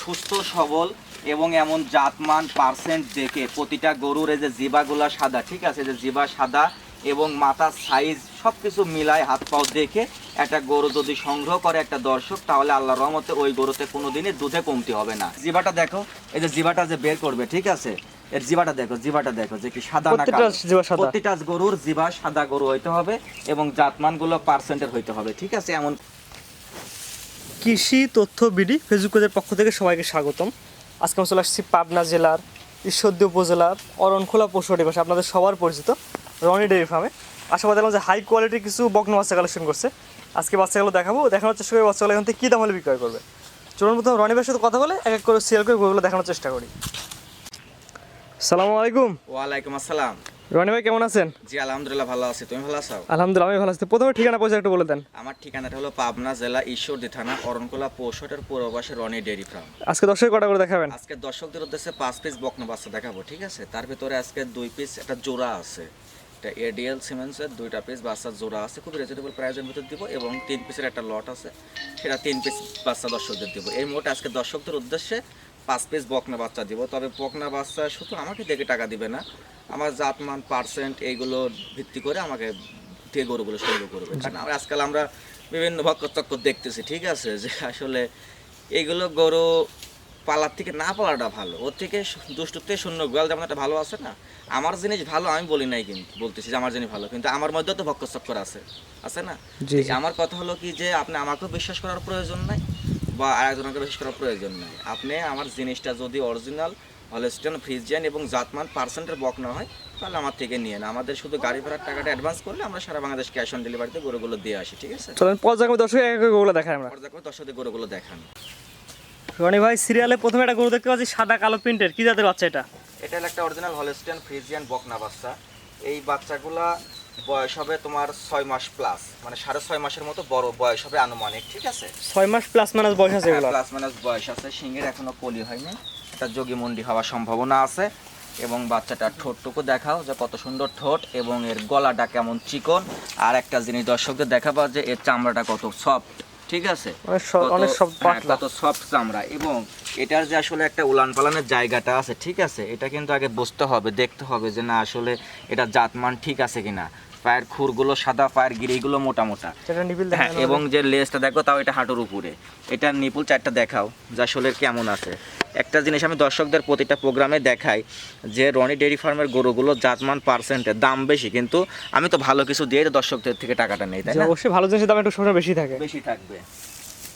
সুস্থ সবল এবং এমন জাতমান পার্সেন্ট দেখে প্রতিটা গরুর এই যে জিবাগুলা সাদা ঠিক আছে? যে জিবা সাদা এবং মাথার সাইজ সব কিছু মিলায় হাত পাও দেখে একটা গরু যদি সংগ্রহ করে একটা দর্শক তাহলে আল্লাহ রহমতে ওই গরুতে কোনোদিনই দুধে কমতি হবে না। জিবাটা দেখো এই যে জিবাটা যে বের করবে ঠিক আছে? এর জিবাটা দেখো জিবাটা দেখো যে কি সাদা না। প্রতিটা গরুর জিবা সাদা গরু হইতে হবে এবং জাতমানগুলো পার্সেন্টের হইতে হবে ঠিক আছে? এমন কৃষি তথ্য বিডি ফেসবুক পেজের পক্ষ থেকে সবাইকে স্বাগতম। আজকে আমি চলে আসছি পাবনা জেলার ঈশ্বরদী উপজেলার অরণখোলা পাশে, আপনাদের সবার পরিচিত রনি ডেয়ারি ফার্মে। আশাবাদ যে হাই কোয়ালিটির কিছু বকনা বাচ্চা কালেকশন করছে। আজকে বাচ্চাগুলো দেখাবো, দেখানোর চেষ্টা করি বাচ্চাগুলো এখান থেকে কী দাম হলে বিক্রয় করবে। চলুন প্রথম রনি ভাইয়ের সাথে কথা বলে এক এক করে সিরিয়াল করে গরুগুলো দেখানোর চেষ্টা করি। সালামু আলাইকুম। ওয়ালাইকুম আসসালাম। রনি ভাই কেমন আছেন? জি আলহামদুলিল্লাহ ভালো আছি। তুমি ভালো আছো? আলহামদুলিল্লাহ আমি ভালো আছি। প্রথমে ঠিকানা পয়সা একটু বলে দেন। আমার ঠিকানাটা হলো পাবনা জেলা ঈশ্বরদী থানা অরণকোলা পৌষটের পূর্ববাসে রনি ডেয়ারি ফার্ম। আজকে দর্শক কটা করে দেখাবেন? আজকে দর্শকদের উদ্দেশ্যে পাঁচ পিস বকনা বাচ্চা দেখাবো ঠিক আছে? তার ভিতরে আজকে দুই পিস একটা জোড়া আছে। এটা এডিএল সিমেন্সের দুইটা পিস বাচ্চার জোড়া আছে। খুব রিজনেবল প্রাইজের ভিতর দিব এবং তিন পিসের একটা লট আছে। সেটা তিন পিস বাচ্চা দর্শকদের দিব। এই মোট আজকে দর্শকদের উদ্দেশ্যে পাঁচ পিস বকনা বাচ্চা দিব। তবে বকনা বাচ্চা শুধু আমাকে দেখে টাকা দিবে না আমার জাতমান পার্সেন্ট এইগুলো ভিত্তি করে আমাকে দিয়ে গরুগুলো সংগ্রহ করবে। কারণ আমরা আজকাল আমরা বিভিন্ন ভক্কর চক্কর দেখতেছি ঠিক আছে? যে আসলে এইগুলো গরু পালার থেকে না পালাটা ভালো। ওর থেকে দুষ্টুর থেকে শূন্য গোয়াল যেমন একটা ভালো আছে না? আমার জিনিস ভালো আমি বলি নাই কিন্তু বলতেছি যে আমার জিনিস ভালো কিন্তু আমার মধ্যেও তো ভক্কর চক্কর আছে। আছে না। আমার কথা হলো কি যে আপনি আমাকেও বিশ্বাস করার প্রয়োজন নাই বা আরেকজনকে বিশ্বাস করার প্রয়োজন নেই। আপনি আমার জিনিসটা যদি অরিজিনাল হলেস্টেন ফ্রিজিয়ান এবং জাতমান পার্সেন্টের বক না হয় তাহলে আমার থেকে নিয়ে না আমাদের শুধু গাড়ি ভাড়ার টাকাটা অ্যাডভান্স করলে আমরা সারা বাংলাদেশ ক্যাশ অন ডেলিভারিতে গরুগুলো দিয়ে আসি ঠিক আছে? চলেন পর্যায়ক্রমে দর্শক গরুগুলো দেখাই আমরা। পর্যায়ে দর্শকদের গরুগুলো দেখান। রনি ভাই সিরিয়ালে প্রথমে একটা গরু দেখতে পাচ্ছি সাদা কালো প্রিন্টের। কি জাতের বাচ্চা এটা? এটা একটা অরিজিনাল হলেস্টিয়ান ফ্রিজিয়ান বকনা বাচ্চা। এই বাচ্চাগুলা বয়স হবে তোমার ছয় মাস প্লাস মানে সাড়ে ছয় মাসের মতো বড় বয়স হবে আনুমানিক ঠিক আছে? ছয় মাস প্লাস মাইনাস বয়স আছে প্লাস মাইনাস বয়স আছে। সিংহের এখনও কলি হয়নি। এটা যোগী মন্ডি হওয়ার সম্ভাবনা আছে। এবং বাচ্চাটার ঠোঁটটুকু দেখাও যে কত সুন্দর ঠোঁট এবং এর গলাটা কেমন চিকন। আর একটা জিনিস দর্শকদের দেখাবো যে এর চামড়াটা কত সফট ঠিক আছে? অনেক সফট সব হ্যাঁ, কত সফট চামড়া। এবং এটার যে আসলে একটা উলান পালানের জায়গাটা আছে ঠিক আছে? এটা কিন্তু আগে বুঝতে হবে দেখতে হবে যে না আসলে এটা জাতমান ঠিক আছে কিনা। পায়ের খুরগুলো সাদা পায়ের গিরিগুলো মোটা মোটা। হ্যাঁ এবং যে লেজটা দেখো তাও এটা হাঁটুর উপরে। এটার নিপুল চারটা দেখাও যে আসলে কেমন আছে। একটা জিনিস আমি দর্শকদের প্রতিটা প্রোগ্রামে দেখাই যে রনি ডেয়ারি ফার্মের গরুগুলো জাতমান পার্সেন্টের দাম বেশি কিন্তু আমি তো ভালো কিছু দিয়ে দর্শকদের থেকে টাকাটা নেই তাই না? অবশ্যই ভালো জিনিসের দাম একটু সবসময় বেশি থাকে। বেশি থাকবে।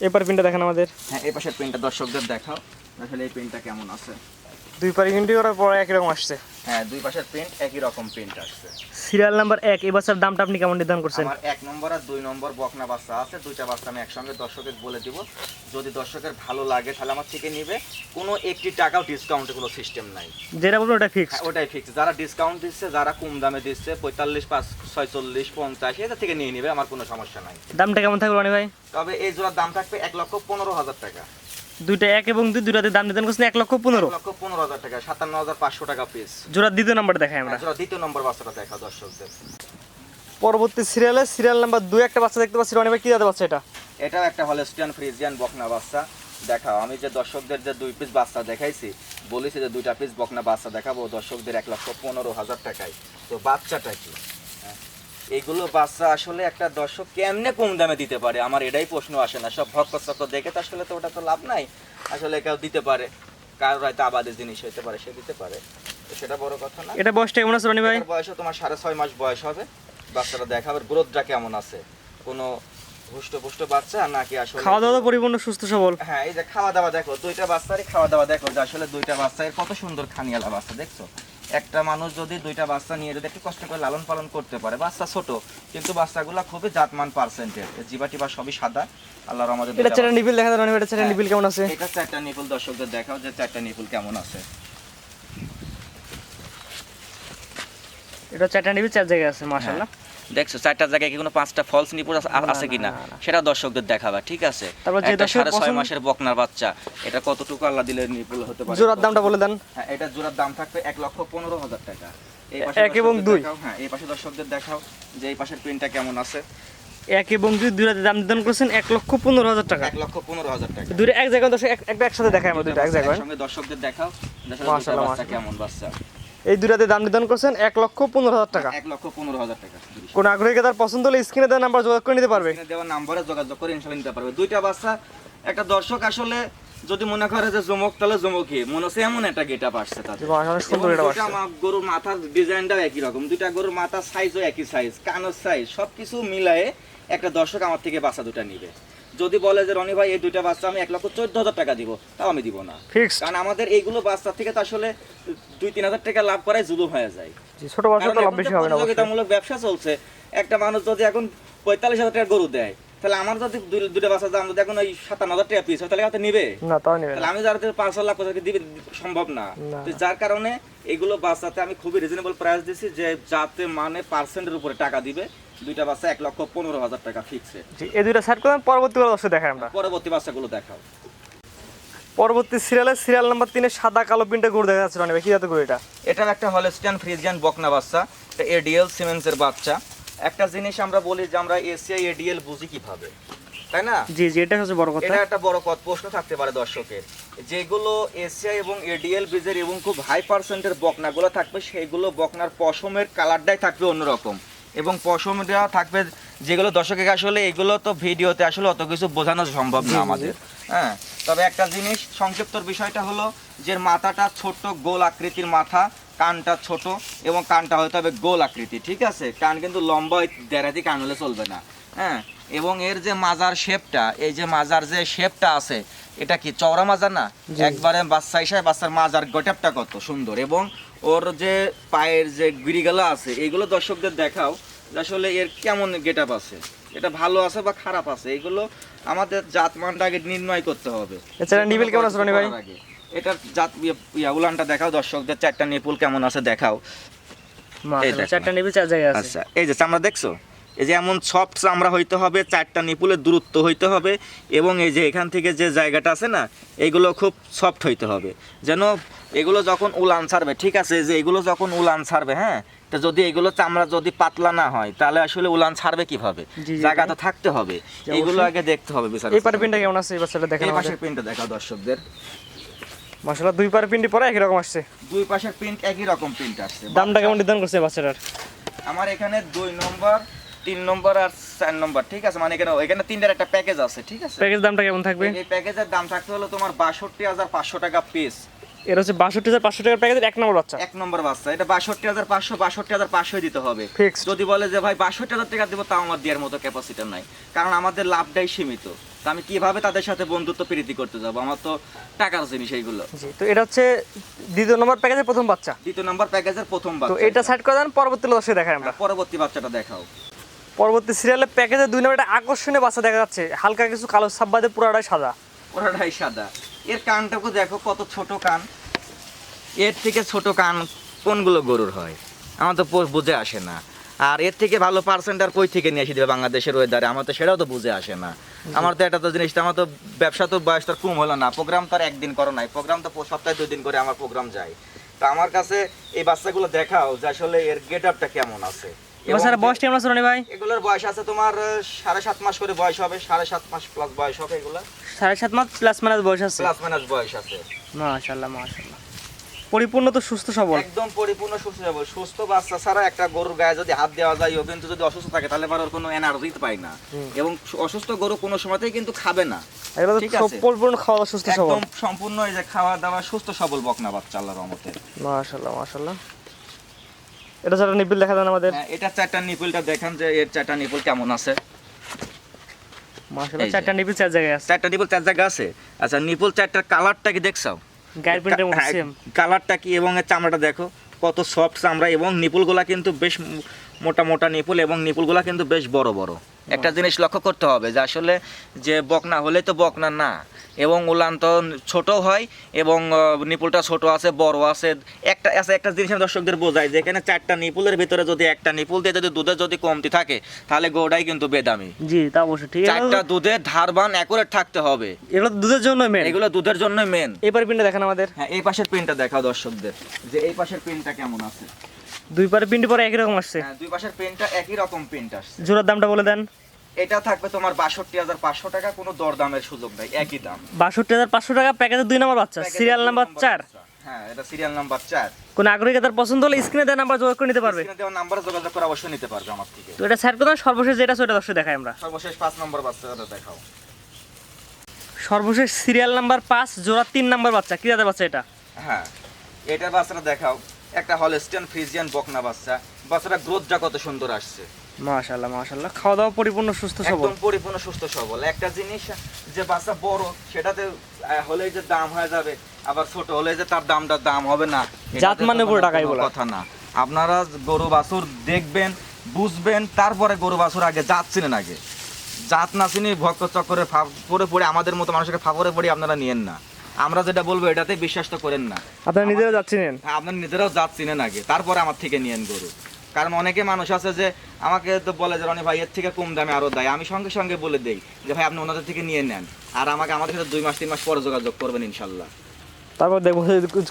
এবার প্রিন্টটা দেখেন আমাদের। হ্যাঁ এই পাশের পেনটা দর্শকদের দেখাও আসলে এই পেনটা কেমন আছে? দুই পারি কিন্তু করার পর একই রকম আসছে। হ্যাঁ দুই পাশের প্রিন্ট একই রকম প্রিন্ট আসছে। সিরিয়াল নাম্বার এক এই বাচ্চার দামটা আপনি কেমন নির্ধারণ করছেন? আমার এক নম্বর আর দুই নম্বর বকনা বাচ্চা আছে দুইটা বাচ্চা আমি একসঙ্গে দর্শকের বলে দিব। যদি দর্শকের ভালো লাগে তাহলে আমার থেকে নিবে। কোনো একটি টাকাও ডিসকাউন্টের কোনো সিস্টেম নাই। যেটা বলব ওটা ফিক্স হ্যাঁ, ওটাই ফিক্স যারা ডিসকাউন্ট দিচ্ছে যারা কম দামে দিচ্ছে পঁয়তাল্লিশ পাঁচ ছয়চল্লিশ পঞ্চাশ এটা থেকে নিয়ে নিবে আমার কোনো সমস্যা নাই। দামটা কেমন থাকবে রনি ভাই? তবে এই জোড়ার দাম থাকবে এক লক্ষ পনেরো হাজার টাকা। দুইটা এক এবং দুই দুটাতে দাম নির্ধারণ করছেন এক লক্ষ পনেরো। লক্ষ পনেরো হাজার টাকা সাতান্ন হাজার পাঁচশো টাকা পিস জোড়ার দ্বিতীয় নাম্বার দেখাই আমরা। জোড়া দ্বিতীয় নম্বর বাচ্চাটা দেখা দর্শকদের। পরবর্তী সিরিয়ালে সিরিয়াল নাম্বার দুই একটা বাচ্চা দেখতে পাচ্ছি রনি কি জাতের বাচ্চা এটা? এটাও একটা হলেস্টিয়ান ফ্রিজিয়ান বকনা বাচ্চা। দেখাও আমি যে দর্শকদের যে দুই পিস বাচ্চা দেখাইছি বলেছি যে দুইটা পিস বকনা বাচ্চা দেখাবো দর্শকদের এক লক্ষ পনেরো হাজার টাকায়। তো বাচ্চাটা কি? এইগুলো বাচ্চা আসলে একটা দর্শক কেমনে কম দামে দিতে পারে? আমার এটাই প্রশ্ন আসে না। সব ভক্ত চক্কর দেখে তো আসলে তো ওটা তো লাভ নাই। আসলে কেউ দিতে পারে। কারোর হয়তো আবাদের জিনিস হইতে পারে সে দিতে পারে। সেটা বড় কথা না। এটা বয়সটা কেমন আছে রনি ভাই? বয়সও তোমার সাড়ে ছয় মাস বয়স হবে। বাচ্চাটা দেখাবার গ্রোথটা কেমন আছে? কোনো হুষ্ট বাচ্চা নাকি আসলে খাওয়া দাওয়া পরিপূর্ণ সুস্থ সবল? হ্যাঁ এই যে খাওয়া দাওয়া দেখো দুইটা বাচ্চারই খাওয়া দাওয়া দেখো যে আসলে দুইটা বাচ্চার কত সুন্দর খানিয়ালা বাচ্চা দেখছ? একটা মানুষ যদি দুইটা বাচ্চা নিয়ে যদি একটু কষ্ট করে লালন পালন করতে পারে বাচ্চা ছোট কিন্তু বাচ্চাগুলো খুবই জাতমান পার্সেন্টের জিবা টিবা সবই সাদা আল্লাহর আমাদের এটা চারটা নিপুল দেখা দাও এটা চারটা নিপুল কেমন আছে? এটা চারটা নিপুল দর্শকদের দেখাও যে চারটা নিপুল কেমন আছে। এটা চারটা নিপুল চার জায়গায় আছে মাশাআল্লাহ। দেখছ চারটা জায়গায় কি কোনো পাঁচটা ফলস নিপুল আছে কিনা। সেটা দর্শকদের দেখাবা ঠিক আছে? সাড়ে ছয় মাসের বকনার বাচ্চা এটা কতটুকু আল্লাহ দিলে নিপুল হতে পারে? জোড়ার দামটা বলে দেন। হ্যাঁ এটা জোড়ার দাম থাকবে এক লক্ষ পনেরো হাজার টাকা। এই এক পাশে এবং দর্শকদের দুই। দেখাও, হ্যাঁ এই পাশে দর্শকদের দেখাও যে এই পাশের প্রিন্টটা কেমন আছে। এক এবং দুই দুই দাম নির্ধারণ করেছেন এক লক্ষ পনেরো হাজার টাকা। এক লক্ষ পনেরো হাজার টাকা। দুইটা এক জায়গায় দর্শক একটা একসাথে দেখায় আমরা দুইটা এক জায়গায়। সঙ্গে দর্শকদের দেখাও কেমন বাচ্চা। এই দুই রাতে দাম নির্ধারণ করছেন এক লক্ষ পনেরো হাজার টাকা। এক লক্ষ পনেরো হাজার টাকা। কোন আগ্রহীকে তার পছন্দ হলে স্ক্রিনে দেওয়া নাম্বার যোগাযোগ করে নিতে পারবে। দেওয়া নাম্বারে যোগাযোগ করে ইনশাল্লাহ নিতে পারবে। দুইটা বাচ্চা একটা দর্শক আসলে যদি মনে করে যে জমক তাহলে জমকই মনে হচ্ছে এমন একটা গেটা আসছে। মা- গরুর মাথার ডিজাইনটাও একই রকম। দুইটা গরুর মাথার সাইজও একই সাইজ কানের সাইজ সবকিছু মিলায়ে একটা দর্শক আমার থেকে বাচ্চা দুটা নিবে। যদি বলে যে রনি ভাই এই দুইটা বাচ্চা আমি এক লক্ষ চোদ্দ হাজার টাকা দিব তাও আমি দিব না। কারণ আমাদের এইগুলো বাচ্চা থেকে তো আসলে দুই তিন হাজার টাকা লাভ করাই জুলুম হয়ে যায়। ছোট বাচ্চা তো লাভ বেশি হবে না প্রতিযোগিতামূলক ব্যবসা চলছে একটা মানুষ যদি এখন পঁয়তাল্লিশ হাজার টাকা গরু দেয় তাহলে আমার যদি দুটো বাচ্চা দাম যদি এখন ওই সাতান্ন হাজার টাকা পিস হয় তাহলে হয়তো নিবে। না তাও নেবে তাহলে আমি যারা পাঁচ লাখ টাকা দিবে সম্ভব না। না। তো যার কারণে এগুলো বাচ্চাতে আমি খুবই রিজনেবল প্রাইস দিছি যে যাতে মানে পার্সেন্টের উপরে টাকা দিবে। দুইটা বাচ্চা এক লক্ষ পনেরো হাজার টাকা ফিক্সে জি এই দুইটা সাইড করলাম পরবর্তী করে দেখাই আমরা। পরবর্তী বাচ্চাগুলো দেখাও। পরবর্তী সিরিয়ালে সিরিয়াল নাম্বার তিনে সাদা কালো প্রিন্টে গরু দেখা যাচ্ছে ভাই কি জাতের গরু এটা? একটা হলস্টিয়ান ফ্রিজিয়ান বকনা বাচ্চা এটা এডিএল সিমেন্সের বাচ্চা। একটা জিনিস আমরা বলি যে আমরা এসিআই এডিএল বুঝি কীভাবে তাই না? জি জি এটা হচ্ছে বড় কথা। এটা একটা বড় কথা প্রশ্ন থাকতে পারে দর্শকের। যেগুলো এসিআই এবং এডিএল ব্রিজের এবং খুব হাই পার্সেন্টের বকনাগুলো থাকবে সেইগুলো বকনার পশমের কালারটাই থাকবে অন্যরকম। এবং পশম দেওয়া থাকবে যেগুলো দর্শকের আসলে এগুলো তো ভিডিওতে আসলে অত কিছু বোঝানো সম্ভব না আমাদের। হ্যাঁ তবে একটা জিনিস সংক্ষিপ্তর বিষয়টা হলো যে মাথাটা ছোট গোল আকৃতির মাথা কানটা ছোট এবং কানটা হয়তো হবে গোল আকৃতি ঠিক আছে? কান কিন্তু লম্বা দেড়াতি কান হলে চলবে না। হ্যাঁ এবং এর যে মাজার শেপটা এই যে মাজার যে শেপটা আছে এটা কি চওড়া মাজার না? একবারে বাচ্চা হিসাবে বাচ্চার মাজার গটেপটা কত সুন্দর। এবং ওর যে পায়ের যে গিরিগালো আছে এইগুলো দর্শকদের দেখাও যে আসলে এর কেমন গেট আছে। এটা ভালো আছে বা খারাপ আছে এগুলো আমাদের জাতমানটা আগে নির্ণয় করতে হবে। এছাড়া নিবিল কেমন আছে রনি ভাই? এটা এটার জাত ইয়ে- ইয়া উলানটা দেখাও দর্শকদের চারটা নিপুল কেমন আছে দেখাও। এই। চারটা নিবি চার জায়গায় আছে। আচ্ছা এই যে চামড়া দেখছ? এই যে এমন সফট চামড়া হইতে হবে চারটা নিপুলের দূরত্ব হইতে হবে এবং এই যে এখান থেকে যে জায়গাটা আছে না এগুলো খুব সফট হইতে হবে। যেন এগুলো যখন উলান ছাড়বে ঠিক আছে যে এগুলো যখন উলান ছাড়বে হ্যাঁ তা যদি এগুলো চামড়া যদি পাতলা না হয় তাহলে আসলে উলান ছাড়বে কীভাবে? জায়গা তো থাকতে হবে। এগুলো আগে দেখতে হবে বিচার এই পারে প্রিন্টটা কেমন আছে? এই বাচ্চাটা দেখেন এই পাশের প্রিন্টটা দেখাও দর্শকদের। মাশাআল্লাহ দুই পারে প্রিন্টই পরে একই রকম আসছে। দুই পাশের প্রিন্ট একই রকম প্রিন্ট আসছে। দামটা কেমন নির্ধারণ করছে বাচ্চাটার? আমার এখানে দুই নম্বর তিন নম্বর আর চার নম্বর ঠিক আছে? মানে এখানে এখানে তিনটার একটা প্যাকেজ আছে ঠিক আছে? প্যাকেজ দামটা কেমন থাকবে? এই প্যাকেজের দাম থাকতে হলো তোমার বাষট্টি হাজার পাঁচশো টাকা পিস এর হচ্ছে বাষট্টি হাজার পাঁচশো টাকার প্যাকেজের এক নম্বর বাচ্চা। এক নম্বর বাচ্চা। এটা বাষট্টি হাজার পাঁচশো বাষট্টি হাজার পাঁচশো দিতে হবে। Fixed. যদি বলে যে ভাই বাষট্টি হাজার টাকা দেবো তাও আমার দেওয়ার মতো ক্যাপাসিটি নাই। কারণ আমাদের লাভটাই সীমিত। তা আমি কীভাবে তাদের সাথে বন্ধুত্ব প্রীতি করতে যাব? আমার তো টাকার জিনিস এইগুলো। তো এটা হচ্ছে দ্বিতীয় নম্বর প্যাকেজের প্রথম বাচ্চা। দ্বিতীয় নম্বর প্যাকেজের প্রথম তো বাচ্চা। এটা সাইড করে দেন পরবর্তী দর্শক দেখাই আমরা। হ্যাঁ, পরবর্তী বাচ্চাটা দেখাও। পরবর্তী সিরিয়ালের প্যাকেজে দুই নম্বর একটা আকর্ষণীয় বাচ্চা দেখা যাচ্ছে। হালকা কিছু কালো সাব্বাদে পুরাটাই সাদা। ওরাটাই সাদা। এর কানটাকে দেখো কত ছোট কান। এর থেকে ছোট কান কোনগুলো গরুর হয়? আমার তো বুঝে আসে না। আর এর থেকে ভালো পার্সেন্ট আর কই থেকে নিয়ে এসে দেবে বাংলাদেশের ওয়েদারে আমার তো সেটাও তো বুঝে আসে না। আমার তো এটা তো জিনিসটা আমার তো ব্যবসা তো বয়স তো কম হলো না। প্রোগ্রাম তো আর একদিন করো নাই। প্রোগ্রাম তো সপ্তাহে দুই দিন করে আমার প্রোগ্রাম যায়। তো আমার কাছে এই বাচ্চাগুলো দেখাও যে আসলে এর গেট আপটা কেমন আছে। বয়স কেমন আছে রনি ভাই। এগুলোর বয়স আছে তোমার সাড়ে সাত মাস করে বয়স হবে সাড়ে সাত মাস প্লাস বয়স হবে এগুলো। সাড়ে সাত মাস প্লাস মাইনাস বয়স আছে। প্লাস মাইনাস বয়স আছে। মাশাল্লাহ মাশাল্লাহ পরিপূর্ণ তো সুস্থ সবল। একদম পরিপূর্ণ সুস্থ যাব সুস্থ বাচ্চা ছাড়া একটা গরুর গায়ে যদি হাত দেওয়া যায় ও কিন্তু যদি অসুস্থ থাকে তাহলে ওর কোনো এনার্জি পায় না। এবং অসুস্থ গরু কোনো সময়তেই কিন্তু খাবে না। পরিপূর্ণ খাওয়া সুস্থ সবল। একদম সম্পূর্ণ এই যে খাওয়া দাওয়া সুস্থ সবল বকনা বাচ্চা আল্লাহর রহমতে। মাশাল্লাহ মাশাল্লাহ এটা চারটা নিপুল দেখা দেন আমাদের। হ্যাঁ, এটা চারটা নিপুলটা দেখান যে এর চারটা নিপুল কেমন আছে। মাশাআল্লাহ চারটা নিপুল চার জায়গায় আছে। চারটা নিপুল চার জায়গা আছে? আচ্ছা নিপুল চারটার কালারটা কি দেখছ? গায়ের প্রিন্টের মতো হ্যাঁ, সেম কালারটা কি এবং এর চামড়াটা দেখো কত সফট চামড়া এবং নিপুলগুলা কিন্তু বেশ মোটা মোটা নিপুল এবং নিপুলগুলা কিন্তু বেশ বড় বড়। একটা জিনিস লক্ষ্য করতে হবে যে আসলে যে বকনা হলে তো বকনা না এবং উলান তো ছোট হয় এবং নিপুলটা ছোট আছে বড় আছে। একটা আছে একটা জিনিস আমি দর্শকদের বোঝাই যে এখানে চারটা নিপুলের ভিতরে যদি একটা নিপুল দিয়ে যদি দুধের যদি কমতি থাকে তাহলে গোড়াই কিন্তু বেদামি। জি তা অবশ্যই ঠিক। চারটা দুধের ধারবান অ্যাকুরেট থাকতে হবে। এগুলো দুধের জন্য মেন এগুলো দুধের জন্য মেন এবার প্রিন্টে দেখেন আমাদের। হ্যাঁ এই পাশের প্রিন্টটা দেখাও দর্শকদের যে এই পাশের প্রিন্টটা কেমন আছে। দুই পারে প্রিন্ট পরে একই রকম আসছে। হ্যাঁ দুই পাশের প্রিন্টটা একই রকম প্রিন্ট আসছে। জোড়ার দামটা বলে দেন। এটা থাকবে তোমার বাষট্টি হাজার পাঁচশো টাকা কোনো দরদামের সুযোগ নাই একই দাম। বাষট্টি হাজার পাঁচশো টাকা প্যাকেজের দুই নম্বর বাচ্চা সিরিয়াল নাম্বার চার। হ্যাঁ এটা সিরিয়াল নাম্বার চার। কোন আগ্রহী তার পছন্দ হলে স্ক্রিনে দেওয়া নাম্বার যোগাযোগ করে নিতে পারবে। স্ক্রিনে দেওয়া নাম্বারে যোগাযোগ করে অবশ্যই নিতে পারবে আমার থেকে। তো এটা স্যার কোথাও সর্বশেষ যেটা ওটা দর্শক দেখাই আমরা। সর্বশেষ পাঁচ নম্বর বাচ্চাটা দেখাও। সর্বশেষ সিরিয়াল নাম্বার পাঁচ জোড়া তিন নাম্বার বাচ্চা। কি জাতের বাচ্চা এটা? হ্যাঁ এটার বাচ্চাটা দেখাও। একটা হলস্টেন ফ্রিজিয়ান বকনা বাচ্চা। বাচ্চাটা গ্রোথটা কত সুন্দর আসছে। মাশাল্লাহ মাশাল্লাহ খাওয়া দাওয়া পরিপূর্ণ সুস্থ সবল। একদম পরিপূর্ণ সুস্থ সবল। একটা জিনিস যে বাচ্চা বড় সেটাতে হলেই যে দাম হয়ে যাবে আবার ছোট হলে যে তার দামটা দাম হবে না জাত মানে পুরো টাকাই বলা। কথা না। আপনারা গরু বাছুর দেখবেন বুঝবেন তারপরে গরু বাছুর আগে জাত চিনেন আগে। জাত না চিনি ভক্ত চক্করে পরে পড়ে আমাদের মতো মানুষকে ফাপরে পড়ে আপনারা নিয়েন না। আমরা যেটা বলব এটাতে বিশ্বাস তো করেন না। আপনারা নিজেরা যাচ্ছিলেন হ্যাঁ, আপনার নিজেরাও চিনেন আগে। তারপরে আমার থেকে নিয়েন গরু। কারণ অনেকে মানুষ আছে যে আমাকে তো বলে যে রনি ভাই এর থেকে কম দামে আরও দেয়। আমি সঙ্গে সঙ্গে বলে দেই যে ভাই আপনি ওনাদের থেকে নিয়ে নেন। আর আমাকে আমাদের সাথে দুই মাস তিন মাস পরে যোগাযোগ করবেন ইনশাল্লাহ। তারপর দেখব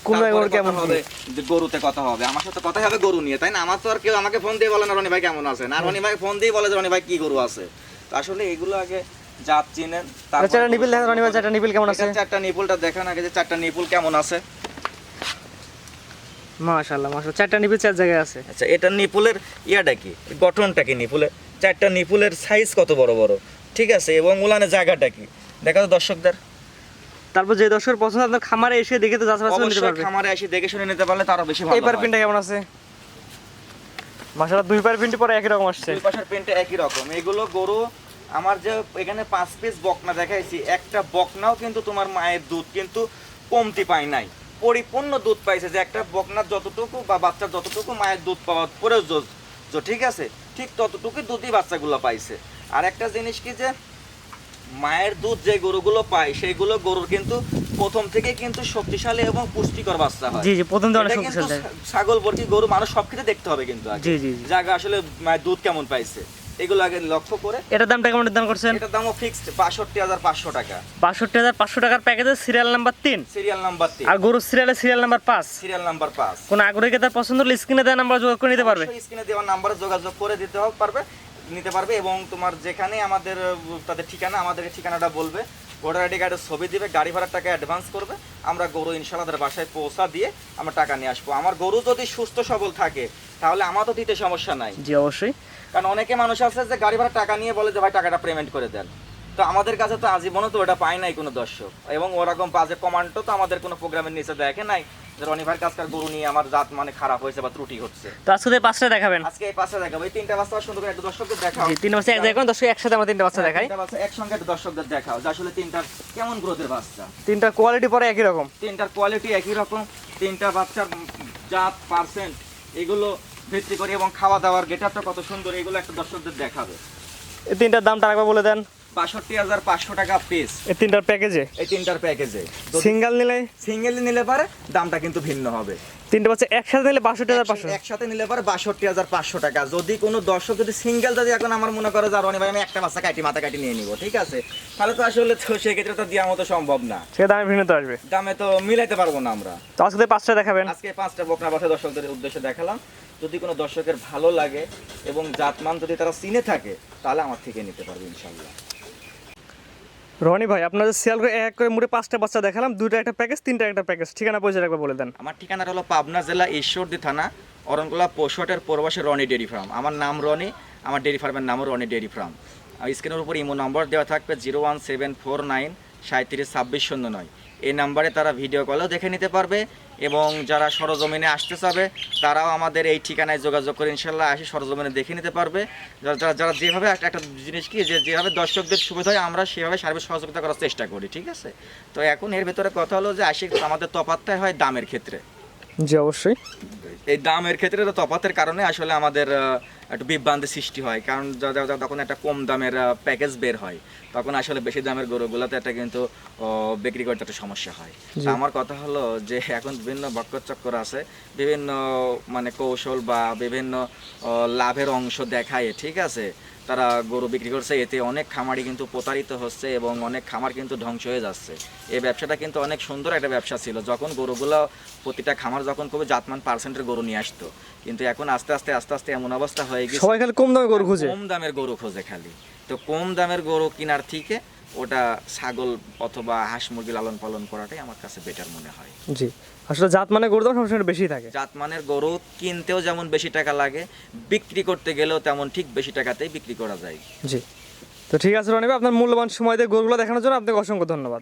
কোন কথা কেমন হবে। যে গরুতে কথা হবে। আমার সাথে কথাই হবে গরু নিয়ে তাই না? আমার তো আর কেউ আমাকে ফোন দিয়ে বলে না রনি ভাই কেমন আছেন? আর রনি ভাই ফোন দিয়ে বলে যে রনি ভাই কি গরু আছে? তো আসলে এগুলো আগে জাত চিনেন তারপরে চারটা নিপিল দেখেন রনিবার চারটা নিপিল কেমন আছে? চারটা নিপুলটা দেখান আগে যে চারটা নিপুল কেমন আছে। মাশাল্লাহ মাশাল্লাহ চারটা নিপিল চার জায়গায় আছে। আচ্ছা এটা নিপুলের ইয়াটা কি? গঠনটা কি নিপুলের? চারটা নিপুলের সাইজ কত বড় বড়? ঠিক আছে এবং উলানের জায়গাটা কি? দেখা তো দর্শকদের। তারপর যে দর্শকের পছন্দ আপনার খামারে এসে দেখে তো যাচাই বাছাই নিতে পারবে। খামারে এসে দেখে শুনে নিতে পারলে তারও বেশি ভালো এই পার পিনটা কেমন আছে? মাশাল্লাহ দুই পার পিনটি পরে একই রকম আসছে। দুই পাশের প্রিন্টটা একই রকম। এগুলো গরু আমার যে এখানে পাঁচ পিস বকনা দেখাইছি একটা বকনাও কিন্তু তোমার মায়ের দুধ কিন্তু কমতি পায় নাই। পরিপূর্ণ দুধ পাইছে যে একটা বকনার যতটুকু বা বাচ্চার যতটুকু মায়ের দুধ পাওয়ার তো ঠিক আছে ঠিক ততটুকুই দুধই বাচ্চাগুলো পাইছে। আর একটা জিনিস কি যে মায়ের দুধ যে গরুগুলো পায় সেইগুলো গরুর কিন্তু প্রথম থেকে কিন্তু শক্তিশালী এবং পুষ্টিকর বাচ্চা হয়। জি জি প্রথম অনেক শক্তিশালী। ছাগল বর্গী গরু মানুষ সব ক্ষেত্রে দেখতে হবে কিন্তু আগে। জি জি জি। জায়গা আসলে মায়ের দুধ কেমন পাইছে। এগুলো আগে লক্ষ্য করে। এটার দামটা কেমন নির্ধারণ করছেন? এটার দামও ফিক্সড বাষট্টি হাজার পাঁচশো টাকা। বাষট্টি হাজার পাঁচশো টাকার প্যাকেজের সিরিয়াল নাম্বার তিন? সিরিয়াল নাম্বার তিন। আর গরুর সিরিয়ালের সিরিয়াল নাম্বার পাঁচ? সিরিয়াল নাম্বার পাঁচ। কোন আগ্রহীকে তার পছন্দ হলে স্ক্রিনে দেওয়া নাম্বার যোগাযোগ করে নিতে পারবে। স্ক্রিনে দেওয়া নাম্বারে যোগাযোগ করে দিতে পারবে নিতে পারবে এবং তোমার যেখানে আমাদের তাদের ঠিকানা আমাদেরকে ঠিকানাটা বলবে। ভোটার আইডি কার্ডের ছবি দিবে গাড়ি ভাড়ার টাকা অ্যাডভান্স করবে। আমরা গরু ইনশাল্লাহ তাদের বাসায় পৌঁছা দিয়ে আমরা টাকা নিয়ে আসব। আমার গরু যদি সুস্থ সবল থাকে তাহলে আমার তো দিতে সমস্যা নাই। জি অবশ্যই। কারণ অনেকে মানুষ আছে যে গাড়ি ভাড়া টাকা নিয়ে বলে যে ভাই টাকাটা পেমেন্ট করে দেন। তো আমাদের কাছে তো আজীবনও তো ওটা পায় নাই কোনো দর্শক। এবং ওরকম বাজে কমান্ডও তো আমাদের কোনো প্রোগ্রামের নিচে দেখে নাই যে রনি ভাইয়ের কাজকার গরু নিয়ে আমার জাত মানে খারাপ হয়েছে বা ত্রুটি হচ্ছে। তো আজকে এই পাঁচটা দেখাবেন। আজকে এই পাশে দেখাবো। এই তিনটা বাচ্চা সুন্দর করে একটু দর্শকদের দেখাও। জি তিন বাচ্চা এক জায়গায় দর্শক একসাথে আমরা তিনটা বাচ্চা হ্যাঁ, দেখাই। তিনটা বাচ্চা একসঙ্গে একটু দর্শকদের দেখাও যে আসলে তিনটার কেমন গ্রোথের বাচ্চা। তিনটা কোয়ালিটি পরে একই রকম। তিনটার কোয়ালিটি একই রকম। তিনটা বাচ্চার জাত পার্সেন্ট এগুলো ভিত্তি করে এবং খাওয়া দাওয়ার গেটারটা কত সুন্দর এগুলো একটা দর্শকদের দেখাবে। এই তিনটার দামটা আরেকবার বলে দেন। বাষট্টি হাজার পাঁচশো টাকা পিস এই তিনটার প্যাকেজে? এই তিনটার প্যাকেজে। সিঙ্গেল নিলে? সিঙ্গেল নিলে পারে দামটা কিন্তু ভিন্ন হবে। তিনটা বাচ্চা একসাথে নিলে বাষট্টি হাজার পাঁচশো। একসাথে নিলে পারে বাষট্টি হাজার পাঁচশো টাকা। যদি কোনো দর্শক যদি সিঙ্গেল যদি এখন আমার মনে করে যে রনি ভাই আমি একটা বাচ্চা কাটি মাথা কাটি নিয়ে নিব ঠিক আছে? তাহলে তো আসলে তো সেক্ষেত্রে তো দেওয়ার মতো সম্ভব না। সে দামে ভিন্নতা আসবে। দামে তো মিলাইতে পারব না আমরা। তো আজকে পাঁচটা দেখাবেন। আজকে পাঁচটা বকনা বাসা দর্শকদের উদ্দেশ্যে দেখালাম। যদি কোনো দর্শকের ভালো লাগে এবং জাতমান যদি তারা চিনে থাকে তাহলে আমার থেকে নিতে পারবে ইনশাল্লাহ রনি ভাই, আপনাদের সেল করে এক করে মুড়ে পাঁচটা বাচ্চা দেখালাম দুটো একটা প্যাকেজ তিনটা একটা প্যাকেজ ঠিকানা পৌঁছে রাখবে বলে দেন। আমার ঠিকানাটা হলো পাবনা জেলা ঈশ্বরদী থানা, অরণকোলা পশুহাটের পরবাসে রনি ডেরি ফার্ম। আমার নাম রনি, আমার ডেরি ফার্মের নামও রনি ডেরি ফার্ম। স্ক্রিনের উপর ইমো নম্বর দেওয়া থাকবে zero one seven four nine সাঁত্রিশ ছাব্বিশ শূন্য নয়। এই নাম্বারে তারা ভিডিও কলও দেখে নিতে পারবে এবং যারা সরজমিনে আসতে চাবে, তারাও আমাদের এই ঠিকানায় যোগাযোগ করে ইনশাল্লাহ আসে সরজমিনে দেখে নিতে পারবে। যারা যারা- যেভাবে একটা একটা জিনিস কি যে যেভাবে দর্শকদের সুবিধা হয়, আমরা সেভাবে সার্বিক সহযোগিতা করার চেষ্টা করি, ঠিক আছে? তো এখন এর ভেতরে কথা হলো যে আসে আমাদের তফাত্তায় হয় দামের ক্ষেত্রে। জি, অবশ্যই। এই দামের ক্ষেত্রে তো তফাতের কারণে আসলে আমাদের একটু বিভ্রান্তি সৃষ্টি হয়। কারণ যখন একটা কম দামের প্যাকেজ বের হয়। তখন আসলে বেশি দামের গরুগুলোতে একটা কিন্তু বিক্রি করতে একটা সমস্যা হয়। তো আমার কথা হলো যে এখন বিভিন্ন চক্কর আছে বিভিন্ন মানে কৌশল বা বিভিন্ন লাভের অংশ দেখায় ঠিক আছে? তারা গরু বিক্রি করছে এতে অনেক খামারি কিন্তু প্রতারিত হচ্ছে এবং অনেক খামার কিন্তু ধ্বংস হয়ে যাচ্ছে। এই ব্যবসাটা কিন্তু অনেক সুন্দর একটা ব্যবসা ছিল। যখন গরুগুলো প্রতিটা খামার যখন খুবই জাতমান পার্সেন্টের গরু নিয়ে আসতো কিন্তু এখন আস্তে আস্তে আস্তে আস্তে এমন অবস্থা হয়ে গেছে সবাই খালি কম দামে গরু খুঁজে। কম দামের গরু খোঁজে খালি। তো কম দামের গরু কেনার থেকে ওটা ছাগল অথবা হাঁস মুরগি লালন পালন করাটাই আমার কাছে বেটার মনে হয়। জি। আসলে জাত মানে গরু দাম সবসময় বেশি থাকে। জাত মানের গরু কিনতেও যেমন বেশি টাকা লাগে বিক্রি করতে গেলেও তেমন ঠিক বেশি টাকাতেই বিক্রি করা যায়। জি। তো ঠিক আছে রনিবা আপনার মূল্যবান সময় দিয়ে গরুগুলো দেখানোর জন্য আপনাকে অসংখ্য ধন্যবাদ।